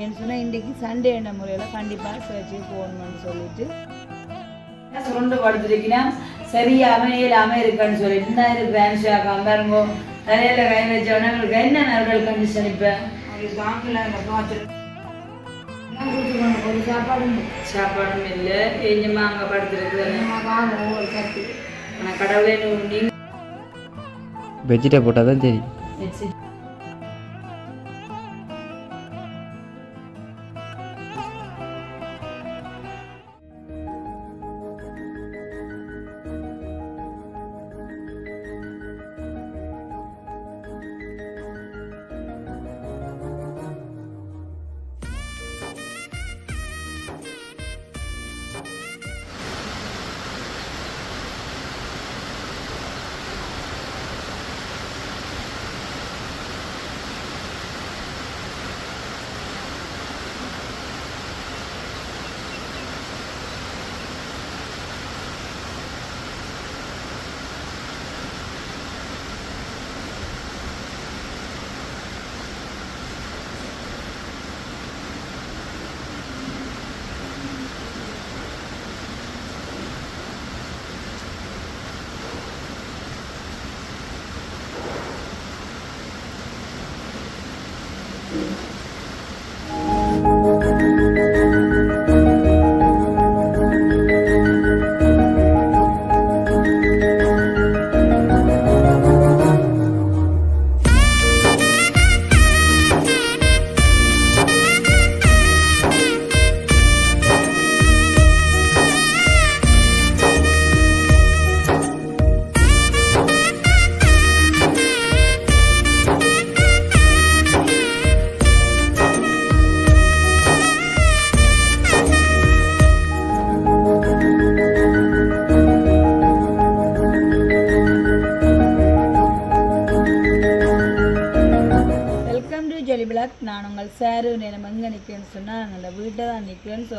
ஏன்னு சொன்னால் இன்றைக்கு சண்டே என்ற முறையில் கண்டிப்பாக சர்ச்சு போகணும்னு சொல்லிட்டு. சுருண்டு படுத்துருக்கீங்கன்னா சரியா அமையலாம இருக்குன்னு சொல்லிட்டு இந்த இருக்கிறேன் ஷாக்கா பாருங்க. தலையில கை வச்சவொடனே உங்களுக்கு என்ன நரம்பல் கண்டிஷன் இப்போ? என்ன ஒரு சாப்பாடு சாப்பாடும் இல்லை. எஞ்சமா அங்கே படுத்துருக்கு ஆனால் கடவுளே நீ வெஜிடே போட்டால் தான் தெரியும்.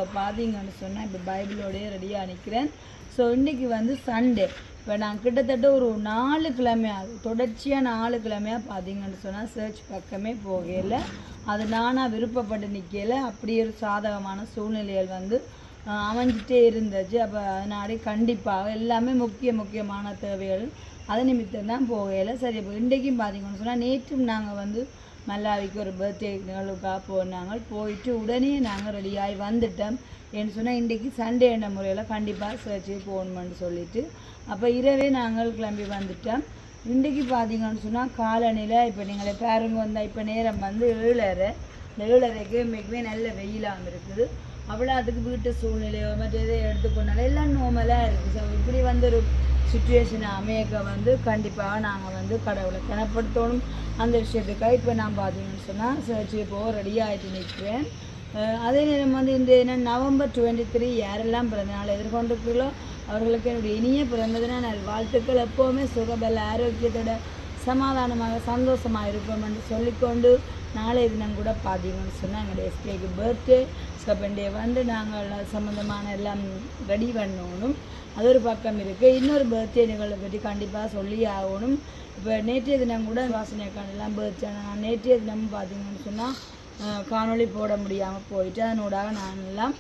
ஸோ பார்த்தீங்கன்னு சொன்னால் இப்போ பைபிளோடய ரெடியாக நிற்கிறேன் ஸோ இன்றைக்கி வந்து சண்டே இப்போ நான் கிட்டத்தட்ட ஒரு நாலு கிழமையாக தொடர்ச்சியாக நாலு கிழமையாக பார்த்தீங்கன்னு சொன்னால் சர்ச் பக்கமே போகல. அது நானாக விருப்பப்பட்டு நிற்கல அப்படி ஒரு சாதகமான சூழ்நிலைகள் வந்து அமைஞ்சிட்டே இருந்துச்சு. அப்போ அதனாலே கண்டிப்பாக எல்லாமே முக்கிய முக்கியமான தேவைகள் அது நிமித்தம் தான் போகல. சரி இப்போ இன்றைக்கும் பார்த்தீங்கன்னு சொன்னால் நேற்றும் நாங்கள் வந்து மல்லாவிக்கு ஒரு பர்த்டே நிகழ்வுக்காக போனாங்க போயிட்டு உடனே நாங்கள் ரெடியாகி வந்துட்டோம். ஏன்னு சொன்னால் இன்றைக்கி சண்டே என்ற முறையில் கண்டிப்பாக சர்ச்சுக்கு போகணுமென்னு சொல்லிட்டு அப்போ இரவே நாங்கள் கிளம்பி வந்துட்டோம். இன்றைக்கி பார்த்தீங்கன்னு சொன்னால் காலநிலை இப்போ நீங்களே பாருங்க வந்தால் இப்போ நேரம் வந்து ஏழரை. இந்த ஏழரைக்கு இன்றைக்குமே நல்ல வெயிலாக இருக்குது. அவ்வளோ அதுக்கு வீட்டு சூழ்நிலையோ மற்ற எதை எடுத்துக்கொண்டாலும் எல்லாம் நோமலாக இருக்குது ஸோ இப்படி வந்து ஒரு சுச்சுவேஷனை அமையக்க வந்து கண்டிப்பாக நாங்கள் வந்து கடவுளை கனப்படுத்தணும் அந்த விஷயத்துக்காக இப்போ நான் பார்த்தீங்கன்னு சொன்னால் சர்ச்சுக்கு போக ரெடி ஆகிட்டு நிற்கிறேன் அதே நேரம் வந்து இந்த என்ன நவம்பர் டுவெண்ட்டி த்ரீ யாரெல்லாம் பிறந்த நாள் எதிர்கொண்டிருக்கிறீங்களோ அவர்களுக்கு என்னுடைய இனிய பிறந்ததுனா நல் வாழ்த்துக்கள் எப்போவுமே சுகபல ஆரோக்கியத்தோட சமாதானமாக சந்தோஷமாக இருப்போம் என்று சொல்லிக்கொண்டு நாளைய தினம் கூட பார்த்தீங்கன்னு சொன்னால் எங்களுடைய எஸ்கேக்கு பர்த்டே செகண்டே வந்து நாங்கள் சம்மந்தமான எல்லாம் ரெடி பண்ணணும். அது ஒரு பக்கம் இருக்குது இன்னொரு பர்த்டே நிகழ்வை பற்றி கண்டிப்பாக சொல்லி ஆகணும். இப்போ நேற்றைய தினம் கூட வாசனைக்கானெல்லாம் பர்த்டே நான் நேற்றைய தினம் பார்த்தீங்கன்னு சொன்னால் காணொளி போட முடியாமல் போயிட்டு அதனூடாக நான் எல்லாம்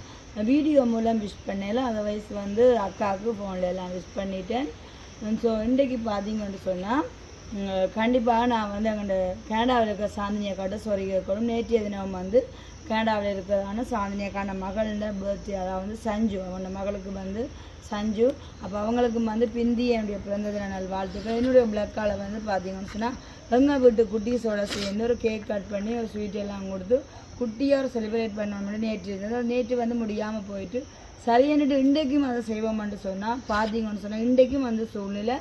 வீடியோ மூலம் விஷ் பண்ணல அதர்வைஸ் வந்து அக்காவுக்கு ஃபோனில் எல்லாம் விஷ் பண்ணிட்டேன். ஸோ இன்றைக்கு பார்த்தீங்கன்னு சொன்னால் கண்டிப்பாக நான் வந்து அங்கே கனடாவில் இருக்கிற சாந்தினி அக்காட்ட சொல்லி கேட்கணும் நேற்றைய தினம் வந்து கனடாவில் இருக்கிறதான சாந்தினி மகளோட பர்த்டே அதாவது சஞ்சு அவனோட மகளுக்கு வந்து சஞ்சு. அப்போ அவங்களுக்கு வந்து பிந்தி என்னுடைய பிறந்த தின நல் வாழ்த்துக்கள். என்னுடைய பிளக்கால் வந்து பார்த்தீங்கன்னு சொன்னால் எங்கள் வீட்டு குட்டீஸோட சேர்ந்து ஒரு கேக் கட் பண்ணி ஒரு ஸ்வீட் எல்லாம் கொடுத்து குட்டியாக செலிப்ரேட் பண்ணணும்னு நேற்று இருந்தது. நேற்று வந்து முடியாமல் போயிட்டு சரியானிட்டு இன்றைக்கும் அதை செய்வோம்னு சொன்னால் பார்த்தீங்கன்னு சொன்னால் இன்றைக்கும் வந்து சூழ்நிலை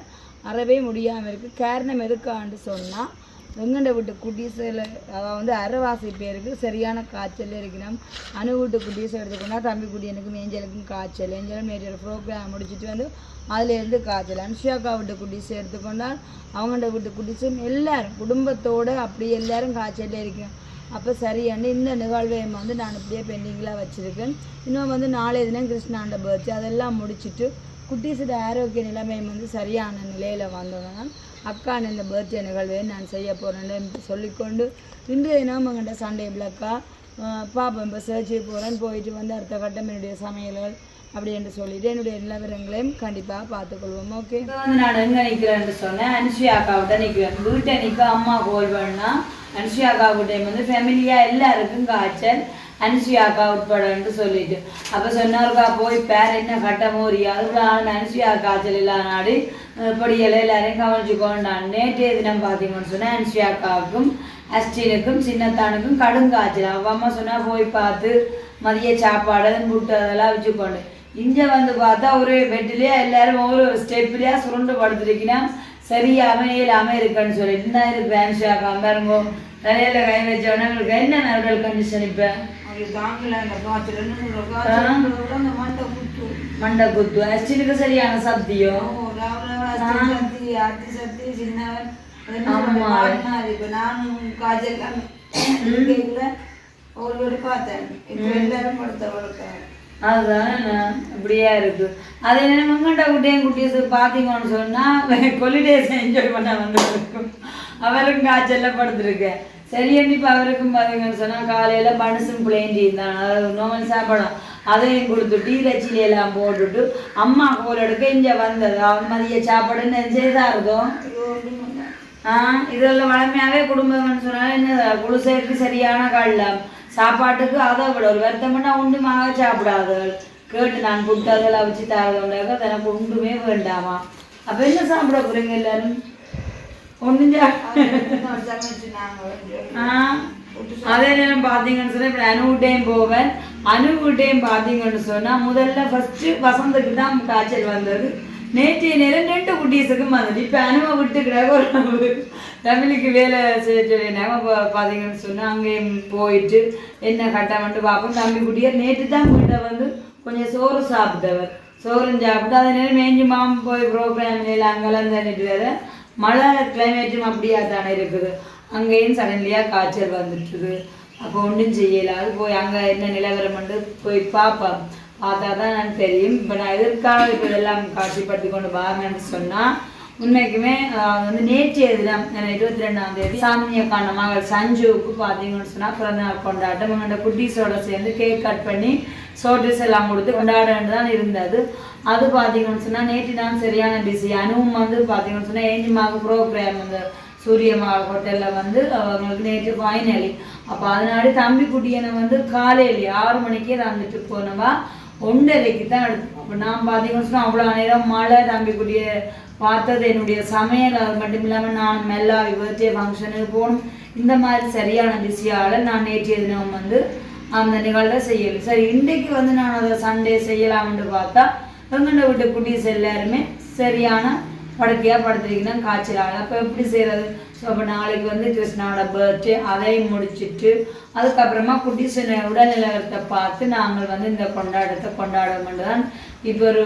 அறவே முடியாமல் இருக்குது காரணம் எதுக்கான்னு சொன்னால் வெங்கண்ட வீட்டு குட்டீஸில் அவள் வந்து அரைவாசி பேருக்கு சரியான காய்ச்சல் இருக்கணும் அணு வீட்டு குட்டீஸ் எடுத்துக்கொண்டா தம்பி குட்டி ஏஞ்சலுக்கும் காய்ச்சல். ஏஞ்சலும் நேற்று ப்ரோக்ராம் முடிச்சுட்டு வந்து அதுலேருந்து காய்ச்சல். அனுஷியாக்கா வீட்டு குட்டீஸ் எடுத்துக்கொண்டால் அவங்கள்ட வீட்டு குட்டீஸும் எல்லோரும் குடும்பத்தோடு அப்படி எல்லாரும் காய்ச்சல்ல இருக்கும் அப்போ சரியாண்டு இந்த நிகழ்வையும் வந்து நான் இப்படியே பெண்டிங்கில் வச்சுருக்கேன். இன்னும் வந்து நாளைய தினம் கிருஷ்ணாண்ட பர்த்டே அதெல்லாம் முடிச்சுட்டு குட்டீஸோட ஆரோக்கிய நிலைமையும் வந்து சரியான நிலையில் வந்தோன்னா அக்கான இந்த பர்த்டே நிகழ்வை நான் செய்ய போகிறேன்னு சொல்லிக்கொண்டு இன்றைய தினம் எங்கள்கிட்ட சண்டே பிளக்கா பார்ப்போம் இப்போ சர்ச்சு போகிறேன் போயிட்டு வந்து அடுத்த கட்டம் என்னுடைய சமையல்கள் அப்படி என்று சொல்லிட்டு என்னுடைய நிலவரங்களையும் கண்டிப்பாக பார்த்துக்கொள்வோம். ஓகே வந்து நான் எங்கே நிற்கிறேன்னு சொன்னேன். அனுஷியா அக்காவிட்ட நிற்கிறேன் வீட்டை நிற்க அம்மா கோல் வேணும்னா அனுஷியா அக்காவுடைய வந்து ஃபேமிலியாக எல்லாருக்கும் காய்ச்சல். அனுசுயாக்கா அக்கா உட்படன்னு சொல்லிட்டு. அப்போ சொன்னாருக்கா போய் பேர் என்ன கட்டமோரியா அதுக்குள்ள அனுசுயா காய்ச்சல் இல்லாத நாடு இப்படி எல்லாரையும் கவனிச்சுக்கோண்டான் நேற்றைய தினம் பார்த்தீங்கன்னு சொன்னால் அனுசுயாக்காவுக்கும் அஸ்டினுக்கும் சின்னத்தானுக்கும் கடும் காய்ச்சல். அவ அம்மா சொன்னா போய் பார்த்து மதிய சாப்பாடு முட்டை அதெல்லாம் வச்சுக்கொண்டு இங்க வந்து பார்த்தா ஒரு பெட்டிலேயே எல்லாரும் ஒரு ஸ்டெப்லேயே சுருண்டு படுத்துருக்கினா சரியாம இயலாம இருக்குன்னு சொல்லி. என்ன இருக்கு அனுசுயாக்கா பாருங்க தலையில கை வச்சோன்னா உங்களுக்கு என்ன நரடல் கண்டிஷன் இப்போ? மண்டை குத்து. அஸ்டினுக்கு சரியான சப்தியும் நானும் இருக்கையில ஒருவர் பார்த்தேன். இப்ப எல்லாரும் படுத்தவளுக்கு அதுதான் இப்படியா இருக்கு. அது என்ன மங்கண்டா குட்டியும் குட்டீஸ் பார்த்தீங்கன்னு சொன்னா கொலிடேஸ் என்ஜாய் பண்ண வந்துருக்கும். அவருக்கும் காய்ச்சல்ல படுத்துருக்கேன் சரி இப்போ அவருக்கும் பார்த்தீங்கன்னு சொன்னா காலையில மனுஷன் பிளேண்டி இருந்தான் அதாவது நோமல் சாப்பிடும் அதையும் கொடுத்துட்டு இலச்சிலி எல்லாம் போட்டுட்டு அம்மா கோல் எடுக்க இங்க வந்தது அவன் மதிய சாப்பாடுன்னு நெஞ்சேதான் இருக்கும் ஆ இதெல்லாம் வளமையாவே குடும்பம்னு சொன்னாலும் என்ன குளிசைக்கு சரியான கள்ளம் சாப்பாட்டுக்கு அதை விட ஒரு வருத்தம்னா உண்டுமாக சாப்பிடாதவள் கேட்டு நான் புட்டதெல்லாம் வச்சு தரதுண்டாக்க தனக்கு உண்டுமே வேண்டாமா அப்ப என்ன சாப்பிட போறீங்க எல்லாரும் ஒன்றும் அதே நேரம் பார்த்தீங்கன்னு சொன்னா இப்படி அணுவிட்டையும் போவேன் அணுவிட்டையும் பார்த்தீங்கன்னு சொன்னா முதல்ல ஃபர்ஸ்ட் வசந்துக்கு தான் காய்ச்சல் வந்தது நேற்றைய நேரம் ரெண்டு குட்டீஸுக்கும் வந்தது இப்போ அணுவை விட்டுக்கிறாங்க ஒரு தமிழுக்கு வேலை செய்ய சொல்லினாங்க இப்போ பார்த்தீங்கன்னு சொன்னா அங்கேயும் போயிட்டு என்ன கட்டமென்ட்டு பார்ப்போம் தம்பி குட்டியார் நேற்று தான் வீட்டை வந்து கொஞ்சம் சோறு சாப்பிட்டவர் சோறும் சாப்பிட்டு அதே நேரம் மேஞ்சி மாம் போய் ப்ரோக்ராம் அங்கெல்லாம் தண்ணிட்டு வேற மழை கிளைமேட்டும் அப்படியா தானே இருக்குது. அங்கேயும் சடன்லியாக காய்ச்சல் வந்துட்டுது. அப்போ ஒன்றும் செய்யலாது போய் அங்கே என்ன நிலவரம்னு போய் பார்ப்போம். பார்த்தா தான் நான் தெரியும். இப்போ நான் எதற்காக இப்போ இதெல்லாம் காட்சிப்படுத்தி கொண்டு வாங்கன்னு சொன்னால் உண்மைக்குமே வந்து நேற்றைய தினம் இருபத்தி ரெண்டாம் தேதி சாமியக்கான மகள் சஞ்சுவுக்கு பார்த்தீங்கன்னு சொன்னால் பிறந்தநாள் கொண்டாட்டம். எங்களோட குட்டீஸோட சேர்ந்து கேக் கட் பண்ணி சோட்டிஸ் எல்லாம் கொடுத்து கொண்டாடன்னு தான் இருந்தது. அது பார்த்தீங்கன்னு சொன்னால் நேற்று தான் சரியான பிஸி அனுவும் வந்து பார்த்தீங்கன்னு சொன்னால் ஏஞ்சிமாவுக்கு ப்ரோக்ராம் அந்த சூரியமா ஹோட்டலில் வந்து அவங்களுக்கு நேற்று ஃபைனலி அப்போ அதனால தம்பி குட்டியனை வந்து காலையில் ஆறு மணிக்கே தந்துட்டு போனவா? ஒன்றரைக்கு தான் எடுத்தோம். அப்போ நான் பார்த்தீங்கன்னு சொன்னால் அவ்வளோ நேரம் மழை தம்பி குட்டியை பார்த்தது என்னுடைய சமையல். அது மட்டும் இல்லாமல் நான் மெல்லா பர்த்டே ஃபங்க்ஷனுக்கு போகணும். இந்த மாதிரி சரியான பிஸியால் நான் நேற்றைய தினம் வந்து அந்த நிகழ்வை செய்யலை. சரி இன்றைக்கு வந்து நான் அதை சண்டே செய்யலாம்னு பார்த்தா எங்கண்ட வீட்டு குட்டீஸ் எல்லாருமே சரியான படுக்கையாக படுத்துருக்கீங்கன்னா காய்ச்சலாக அப்போ எப்படி செய்கிறது ஸோ அப்போ நாளைக்கு வந்து கிருஷ்ணாவோட பர்த்டே அதையும் முடிச்சிட்டு அதுக்கப்புறமா குட்டீஸ் உடல்நிலவரத்தை பார்த்து நாங்கள் வந்து இந்த கொண்டாட்டத்தை கொண்டாடுவோம்னு தான் இப்போ ஒரு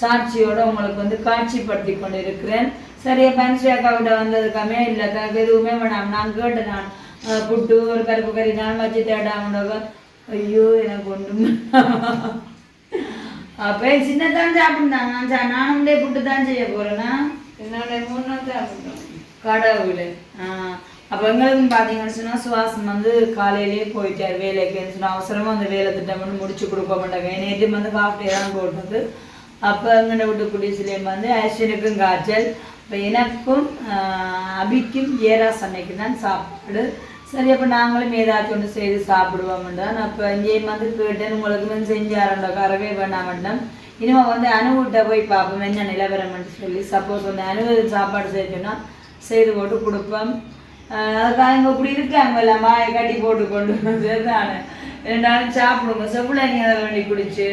சாட்சியோட உங்களுக்கு வந்து காட்சிப்படுத்தி கொண்டு இருக்கிறேன் சரியா பன்சி அக்காவிட்ட வந்ததுக்காமே இல்லை எதுவுமே வேணாம். நான் கேட்டேன் நான். புட்டு ஒரு கருப்பு கறி நான் வச்சு தேடாம ஐயோ எனக்கு ஒன்றும் அப்போ சின்னதான் சாப்பிடுந்தாங்க நான் சா- நானும் டே புட்டு தான் செய்ய போறேன்னா என்னோட மூணு நாள் சாப்பிட்டோம். கடவுள். அப்போ எங்களுக்கும் பார்த்தீங்கன்னு சொன்னால் சுவாசம் வந்து காலையிலேயே போயிட்டார் வேலைக்குன்னு சொன்னால் அவசரமாக அந்த வேலை திட்டம் வந்து முடிச்சு கொடுக்க மாட்டாங்க. நேற்று வந்து காஃப் டே தான் போட்டது அப்போ எங்கள்ட விட்டு குடிசிலேயும் வந்து அஸ்வினுக்கும் காய்ச்சல். இப்போ எனக்கும் அபிக்கும் ஏராஸ் அன்னைக்கு தான் சாப்பாடு. சரி அப்போ நாங்களும் ஏதாச்சும் ஒன்று செய்து சாப்பிடுவோம் தான் அப்போ இங்கேயும் வந்து கேட்டேன் உங்களுக்கு வந்து செஞ்சாரண்டோ கறவே வேண்டாம் வேண்டாம் இனிமே வந்து அணுகிட்ட போய் பார்ப்போம் என்ன நிலவரம்னு சொல்லி. சப்போஸ் வந்து அணு சாப்பாடு செய்யணும்னா செய்து போட்டு கொடுப்போம். அதுக்காக இங்கே இப்படி இருக்காங்கல்ல மாயை கட்டி போட்டு கொண்டு வந்து தானே ரெண்டாலும் சாப்பிடுங்க. செப்புல நீங்கள் அதை வேண்டி குடிச்சு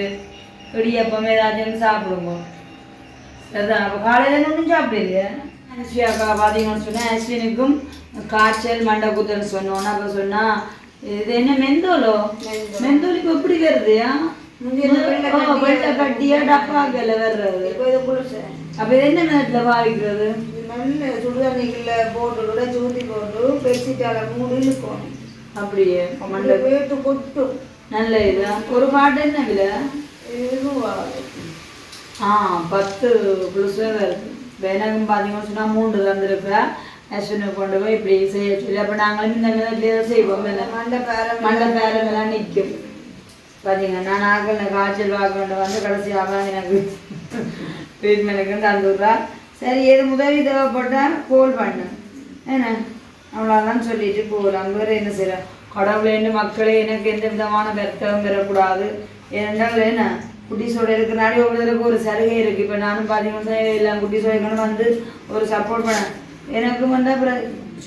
இடியப்பம் ஏதாச்சும் சாப்பிடுங்க. சரிதான்? அப்போ காலையில் ஒன்றும் சாப்பிடலையே? பார்த்தீங்கன்னு சொன்னால் அஸ்வினுக்கும் காய்ச்சல் மண்டை குத்துன்னு சொன்னோன்னா அப்போ சொன்னா இது என்ன மெந்தோலோ? மெந்தோல் இப்போ எப்படி வருது ஆ? ஓ, வெள்ளை கட்டியா டப்பாக்கல்ல வர்றது? அப்போ இது என்ன நேரத்தில் பாவிக்கிறது? சுடுதண்ணிக்குள்ள போட்டு ஊற்றி போட்டு பெட்ஷீட்டால மூடி இருக்கணும் அப்படியே மண்டை வேட்டு கொட்டும். நல்ல இதா? ஒரு பாட்டு என்ன விலை இதுவும் ஆ பத்து ப்ளஸ் இருக்கு. வேணகம் பார்த்தீங்கன்னு சொன்னால் மூன்று தந்துருக்குறா அஸ்வினை கொண்டு போய் இப்படி செய்ய சொல்லி. அப்போ நாங்களும் இந்த நேரத்துலேயே செய்வோம். என்ன மண்டை பேரெல்லாம் நிற்கும். பார்த்தீங்க நான் ஆக்கல காய்ச்சல் வாக்கொண்டு வந்து கடைசியாக எனக்கு. ட்ரீட்மெண்ட்டுக்கு தந்துடுறா. சரி எது உதவி தேவைப்பட்டால் கோல் பண்ணு. என்ன? அவ்வளோதான் சொல்லிட்டு போகலாம் வேறு என்ன செய்யலாம் கடவுளேன்னு மக்களே எனக்கு எந்த விதமான வருத்தம் பெறக்கூடாது ஏனென்றால் என்ன? குட்டி குட்டிஸோட இருக்கிறனாடி ஒவ்வொருத்தருக்கு ஒரு சலுகை இருக்குது இப்போ நானும் பார்த்தீங்கன்னா எல்லாம் குட்டிஸோட வந்து ஒரு சப்போர்ட் பண்ணேன் எனக்கும் வந்து அப்புறம்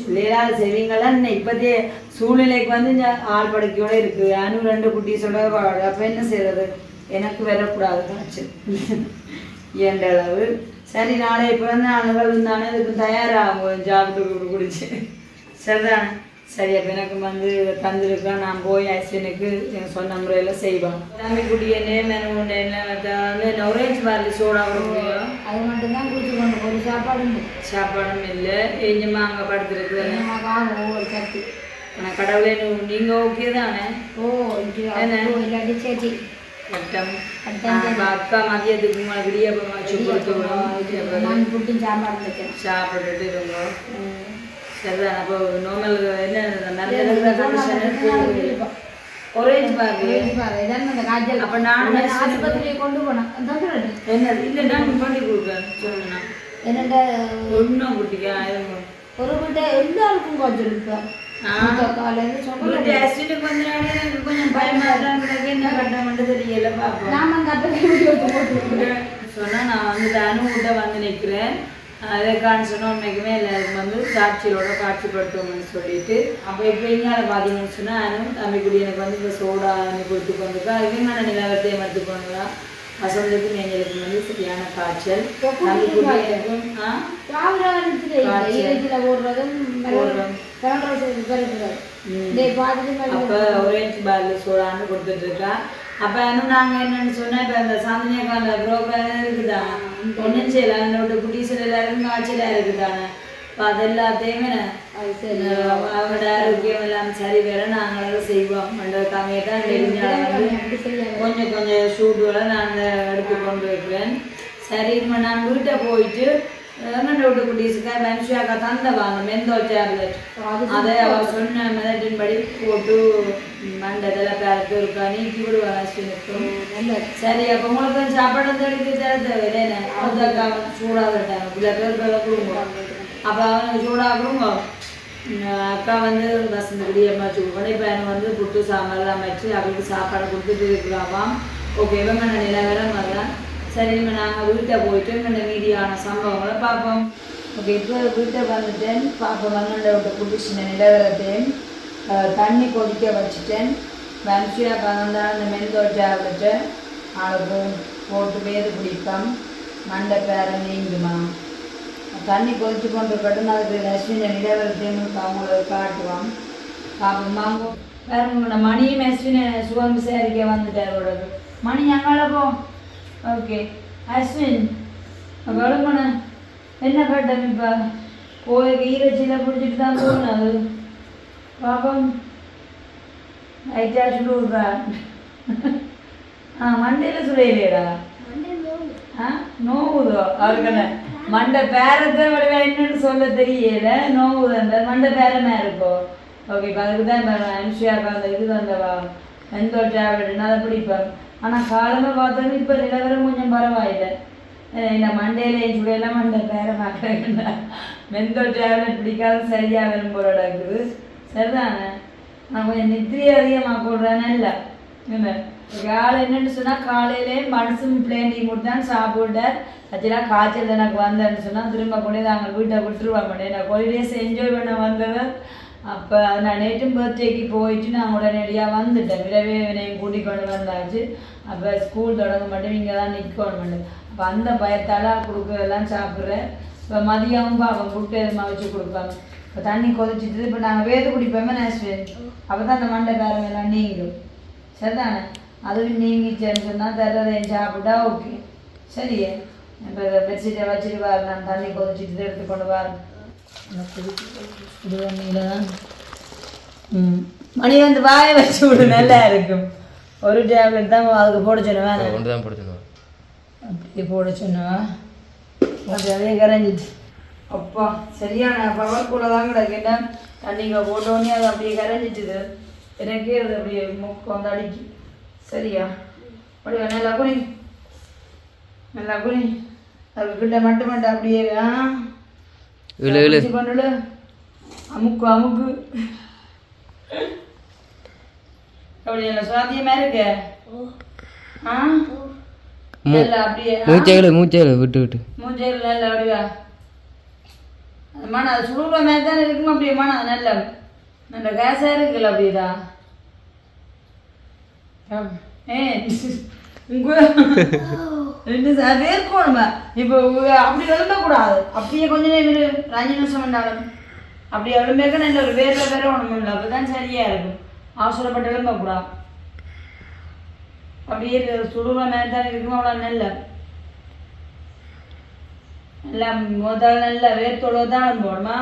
இல்லையா செய்வீங்களா இன்னும் இப்போதைய சூழ்நிலைக்கு வந்து ஆள் படுக்கையோட இருக்கு. நானும் ரெண்டு குட்டீஸோட அப்போ என்ன செய்யறது எனக்கு வரக்கூடாது காய்ச்சல். என்ற அளவு? சரி நாளை இப்போ வந்து அணுகள் இருந்தானே இதுக்கு தயாராகும் சாப்பிட்டு குடிச்சு. சரிதானே? சரி அப்போ எனக்கு வந்து தந்திருக்கேன் நான் போய் ஐஸ்வனுக்கு எங்கள் சொன்ன முறையில் செய்வோம் தம்பி குடிய நேம் என்ன ஒரேஞ்ச் பார்லி சோடா அது மட்டும்தான் குடிச்சு கொண்டு ஒரு சாப்பாடு உண்டு சாப்பாடும் இல்லை. எஞ்சமா அங்கே படுத்துருக்கு ஒவ்வொரு சக்தி ஆனால் கடவுளே நீ- நீங்க ஓகே தானே? ஓ இல்லாட்டி சரி. அக்கா மதியத்துக்கு உங்களுக்கு இடியப்பம் வச்சு கொடுத்து விடும் சாப்பாடு சாப்பிட்டுட்டு இருங்க. சரிதான். அப்போ நார்மல் என்ன நல்ல பாருங்க அப்ப நான் ஆஸ்பத்திரியை கொண்டு போனேன். என்ன இல்லை நான் பண்ணி கொடுக்குறேன் சொல்லுங்க என்னோட ஒன்றும் குட்டிக்கா ஒரு வீட்டை எல்லாருக்கும் கொஞ்சம் இருப்பேன் கொஞ்சம் பயமா இருக்கு என்ன கட்டமென்று தெரியல பார்ப்போம் நான் சொன்னா நான் வந்து தானும் கிட்ட வந்து நிற்கிறேன் அதை காணிச்சோன்னா உண்மைக்குமே எல்லாருக்கும் வந்து சாட்சியோட காட்சிப்படுத்துவோம்னு சொல்லிட்டு அப்போ இப்போ இங்கால பார்த்தீங்கன்னு சொன்னால் நானும் தம்பிக்குடி எனக்கு வந்து இந்த சோடா அன்னி கொடுத்து கொண்டிருக்கா. அதுக்கான நிலவரத்தையும் எடுத்துக்கோங்களா வசந்தத்துக்கு எங்களுக்கு வந்து சரியான காய்ச்சல். அப்போ ஒரேஞ்ச் பார்ல சோடான்னு கொடுத்துட்டு இருக்கா. அப்போ இன்னும் நாங்கள் என்னன்னு சொன்னா இப்போ அந்த சாந்தினியாக்கான ப்ரோக்ராம் இருக்குதானே ஒன்றும் செய்யலாம் என்னோட குட்டீஸில் எல்லாரும் காய்ச்சலாக இருக்குதானே இப்போ அது எல்லாத்தையுமே அவங்களோட ஆரோக்கியம் எல்லாம் சரி வேற நாங்களும் செய்வோம். பண்ணுறதுக்காக தான் கொஞ்சம் கொஞ்சம் சூடுகளை நான் எடுத்து கொண்டு வைக்கிறேன் சரி இப்போ நான் வீட்டை போயிட்டு விட்டு குட்டீஸுக்கா மனுஷியாக்கா தந்தவாங்க மெந்தோ டேப்லெட் அதை அவ சொன்ன மெதட்டின்படி போட்டு மண்டதில் பேரத்து இருக்கா நீக்கி விடுவாங்க அஸ்வினுக்கு சரி அப்போ உங்களுக்கு சாப்பாடு வந்து எடுத்து தர தேவையில்லை அதுக்கா சூடாக இருந்தாங்க சில பேர் பேர கொடுங்க அப்போ அவனுக்கு சூடாக கொடுங்க அக்கா வந்து வசந்த குடியம்மா உடனே பையன் வந்து புட்டு சாம்பார்லாம் வச்சு அவளுக்கு சாப்பாடு கொடுத்துட்டு இருக்கிறாவாம் ஓகே இவங்க நிலவரம் வரலாம் சரி இப்போ நாங்கள் வீட்டை போயிட்டு இந்த மீதியான சம்பவங்களை பார்ப்போம் ஓகே இப்போ வீட்டை வந்துட்டேன் பாப்பா வந்து விட்ட குடிச்சின நிலவரத்தையும் அஹ், தண்ணி கொதிக்க வச்சுட்டேன். வரிசையாக கலந்தா அந்த மென்தோ டேப்லெட்டை அவளுக்கு போட்டு வேது பிடிப்போம். மண்டை பேர நீங்குமா தண்ணி கொதிச்சு கொண்டு இருக்கட்டும் அதுக்கு அஸ்வின் நிலவரத்தையும் அவங்கள காட்டுவோம் பார்ப்போம் வாங்க வேற மணியும் அஸ்வின் சுகம் விசாரிக்க வந்துட்டார் உடது மணி அங்கால போ. ஓகே. அஸ்வின் வளமன என்ன கட்டம் இப்போ? போய் ஈரச்சியில் பிடிச்சிட்டு தான் போனது பாப்பம் லைட்டா சுடுறா ஆ மண்டையில் சுடையிலேடா ஆ நோவுதோ? அவருக்கு மண்டை பேரத்தை விட என்னன்னு சொல்ல தெரியல. நோவுது அந்த மண்டை பேரமே இருக்கோ? ஓகே இப்போ அதுக்கு தான் இப்போ அனுஷியாக்கா அந்த இது வந்தவா எந்த டேப்லெட்னா அதை பிடிப்பேன். ஆனால் காலமாக பார்த்தோன்னு இப்போ நிலவரம் கொஞ்சம் பரவாயில்லை. இந்த மண்டையில சுடையெல்லாம் மண்டை பேர மாட்டேங்கண்ணா மெந்தோ டேப்லெட் பிடிக்காத சரியாக வரும் போல இருக்குது சரிதானே? நான் கொஞ்சம் நித்திரை அதிகமாக போடுறேன்னு இல்லை. இல்லை காலை என்னன்னு சொன்னால் காலையிலே மனசும் பிளேண்டி மட்டும் தான் சாப்பிட்டார் ஆக்சுவலாக காய்ச்சல் எனக்கு வந்தேன்னு சொன்னால் திரும்ப கொண்டு நாங்கள் வீட்டை விட்டுருவாங்க. நான் ஹாலிடேஸ் என்ஜாய் பண்ண வந்தவர் அப்போ நான் நேற்றும் பர்த்டேக்கு போயிட்டு நான் உடனடியாக வந்துட்டேன். விரைவே என்னையும் கூட்டிக் கொண்டு வந்தாச்சு. அப்போ ஸ்கூல் தொடங்க மட்டும் இங்கே தான் நிற்கணும் அப்போ அந்த பயத்தால் கொடுக்குறதெல்லாம் சாப்பிட்றேன். இப்போ மதியமும் அவன் புட்டு எதுமா வச்சு கொடுப்பாங்க. இப்போ தண்ணி கொதிச்சிட்டு இப்போ நாங்கள் வேது குடிப்போமே நேஸ்வன் அப்போ தான் அந்த மண்டை பேரம் எல்லாம் நீங்கும். சரிதானே? அதுவும் நீங்கிச்சேன்னு சொன்னால் தர்றதையும் சாப்பிட்டா ஓகே. சரியே? இப்போ பெட்ஷீட்டை வச்சுட்டு வாரு நான் தண்ணி கொதிச்சிட்டு எடுத்து கொண்டு வரேன். சுடு தண்ணியில் தான். ம். மணி வந்து வாயை வச்சு விடு நல்லா இருக்கும். ஒரு டேப்லெட் தான் அதுக்கு போட சொன்னேன் ஒன்று தான் போட சொன்னா அது அதே கரைஞ்சிட்டு. அப்பா சரியான பவர் கூட தான் கிடக்கேன் தண்ணிங்க போட்டோன்னே அது அப்படியே கரைஞ்சிட்டுது. எனக்கே அது அப்படியே மூக்கு வந்து அடிக்கி. சரியா? அப்படியே? நல்லா குனி. நல்லா குனி. அதுக்கிட்ட மட்டும் மட்டும் அப்படியே கொண்டுடு அமுக்கு அமுக்கு. அப்படி என்ன சுவாத்தியமா இருக்கு? ஆ? மூ நல்லா அப்படியே ஆ? மூச்சை இழு மூச்சை இழு. விட்டு விட்டு. மூஞ்சையில் நல்ல அப்படியா அம்மா நான் அது சுடுற மாதிரி தானே இருக்குமா அப்படியே நான் நல்ல நல்ல கேஸாக இருக்குல்ல அப்படியேதா ஏ உங்க ரெண்டு சார் வேர்க்கணுமா இப்போ அப்படி விளம்பக்கூடாது அப்படியே கொஞ்ச நேரம் இரு. அஞ்சு நிமிஷம் வேண்டாலும் அப்படி விளம்பேக்க நல்ல ஒரு வேர்ல வேற ஒன்றும் இல்லை. அப்போ தான் சரியா இருக்கும். அவசரப்பட்டு விளம்பக்கூடாது அப்படியே சுடுற மாதிரி தான் இருக்கும் அவ்வளோ நல்ல நல்லா முதல் நல்ல வேர்த்தோட தான் போடுமா?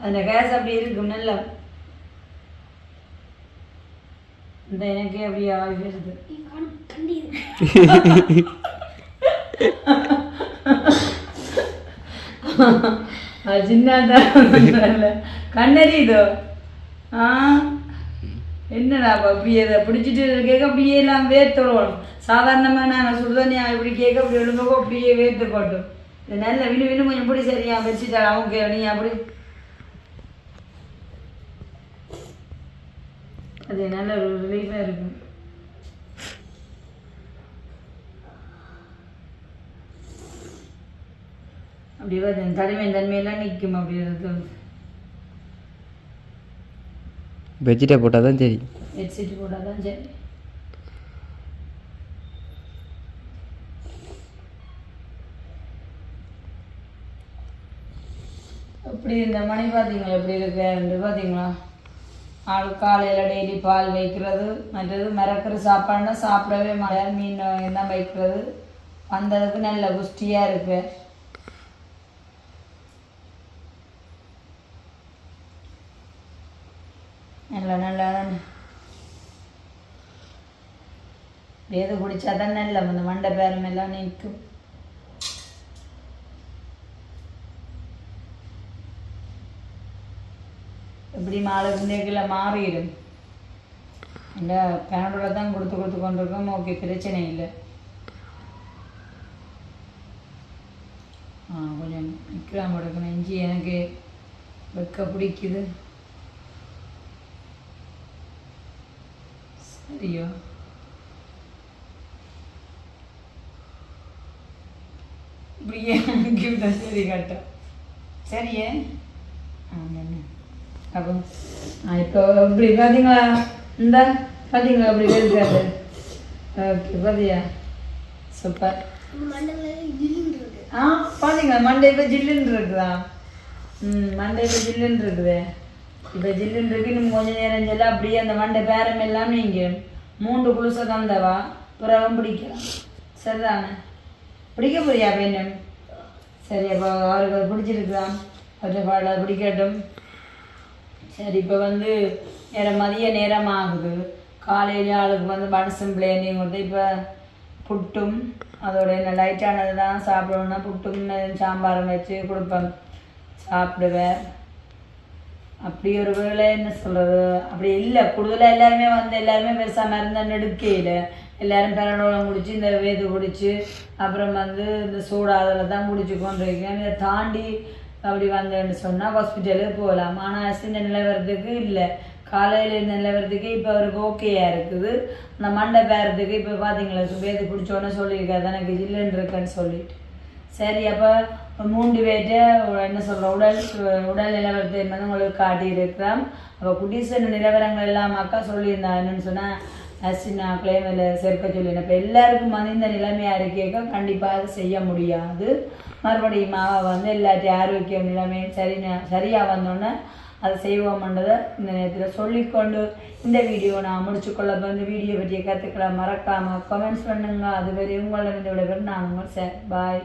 அந்த கேஸ் அப்படி இருக்கும் நல்லா. இந்த எனக்கே அப்படியே ஆகிடுது அது சின்ன கண்ணறியுதோ ஆ? என்னடா அப்ப அப்படியே இதை பிடிச்சிட்டு கேட்க அப்படியே எல்லாம் வேர்த்தோடும் சாதாரணமாக நாங்கள் சுடுதண்ணி இப்படி கேட்க அப்படி எழுந்தப்போ அப்படியே வேர்த்து போட்டோம் நல்ல வினு வினு கொஞ்சம் பிடி சரியா வச்சுட்டா அவங்க நீ அப்படி. அது நல்ல ஒரு ரிலீஃபாக இருக்கும். அப்படியே வருது தனிமை தன்மையெல்லாம் நிற்கும் அப்படி இருக்கு பெட்ஷீட்டை போட்டால் தான் சரி. ஹெட்செட் போட்டால் தான் சரி. இப்படி இந்த மணி பார்த்தீங்களா இப்படி இருக்கு பார்த்தீங்களா? ஆள் காலையில் டெய்லி பால் வைக்கிறது மற்றது மிரக்கிற சாப்பாடுனா சாப்பிடவே மழையார் மீன் என்ன வைக்கிறது. வந்ததுக்கு நல்ல புஷ்டியாக இருக்கு. நல்லா நல்லா வேது குடிச்சா தான் நல்ல அந்த மண்டை பேரம் எல்லாம் நிற்கும் எப்படி மாலை இருந்தேக்கில் மாறிடும். இல்லை பேனடோட தான் கொடுத்து கொடுத்து கொண்டிருக்கோம். ஓகே பிரச்சனை இல்லை. ஆ கொஞ்சம் நிற்கலாம் கொடுக்கணும். இஞ்சி எனக்கு வெக்க பிடிக்குது. சரியோ. இப்படியே கிஃப்டா சரி கட்டும். சரியே ஆமாம் அப்போ இப்போ இப்படி பார்த்தீங்களா இந்த பார்த்தீங்களா அப்படி இருக்காது ஓகே பார்த்தியா சூப்பர் ஆ பார்த்தீங்களா மண்டே இப்போ ஜில்லுன்னு இருக்குதா ம் மண்டே இப்போ ஜில்லுன்னு இருக்குது இப்போ ஜில்லுன்னு இருக்கு இன்னும் கொஞ்சம் நேரம் சொல்ல அப்படியே அந்த மண்டை பேரம் எல்லாம் நீங்கள் மூன்று குளிசை தந்தவா பிறகும் பிடிக்கலாம் சரிதானே பிடிக்க போறியா பெண்ணும் சரி அப்போ அவருக்கு பிடிச்சிருக்குதான் பிடிச்சிருக்குதா அவற்றை பாட பிடிக்கட்டும் சரி இப்போ வந்து நேரம் மதிய நேரம் ஆகுது காலையில் ஆளுக்கு வந்து மனசும் பிளேனிங் வந்து இப்போ புட்டும் அதோட என்ன லைட்டானது தான் சாப்பிடணும்னா புட்டும் சாம்பாரம் வச்சு கொடுப்பேன். சாப்பிடுவேன். அப்படி ஒரு வேலை என்ன சொல்கிறது அப்படி இல்லை கூடுதலாக எல்லாருமே வந்து எல்லாருமே பெருசாக மருந்து நெடுக்கையில் எல்லாரும் பெரடோலம் குடிச்சு இந்த வேது குடிச்சு அப்புறம் வந்து இந்த சூடாதில் தான் குடிச்சு கொண்டிருக்கேன். இதை தாண்டி அப்படி வந்தேன்னு சொன்னால் ஹாஸ்பிட்டலுக்கு போகலாம். ஆனால் சின்ன நிலவரத்துக்கு இல்லை. காலையில் இந்த நிலவரத்துக்கு இப்போ அவருக்கு ஓகேயா இருக்குது. அந்த மண்டை பேரத்துக்கு இப்போ பார்த்தீங்களா சுபேது பிடிச்சோன்னே சொல்லியிருக்காரு. எனக்கு இல்லைன்னு இருக்குன்னு சொல்லிட்டு. சரி அப்போ மூன்று பேர்ட்ட என்ன சொல்கிற உடல் உடல் நிலவரத்தை வந்து உங்களுக்கு காட்டியிருக்கிறோம். அப்போ குட்டீசன் நிலவரங்கள் எல்லாம் அக்கா சொல்லியிருந்தா என்னன்னு சொன்னால் அசினா கிளைமில் சேர்க்க சொல்லியிருந்தேன். இப்போ எல்லாருக்கும் வந்து இந்த நிலைமையாக இருக்கேக்க கண்டிப்பாக அது செய்ய முடியாது. மறுபடியும் மாவை வந்து எல்லாத்தையும் ஆரோக்கியம் நிலைமை சரி சரியாக வந்தோன்னே அதை செய்வோம்ன்றதை இந்த நேரத்தில் சொல்லிக்கொண்டு இந்த வீடியோ நான் முடிச்சுக்கொள்ள இந்த வீடியோ பற்றிய கற்றுக்கலாம் மறக்காமல் கமெண்ட்ஸ் பண்ணுங்க. அதுவரை உங்களிடம் இந்த விடைபெறும். நான் உங்கள் சார். பாய்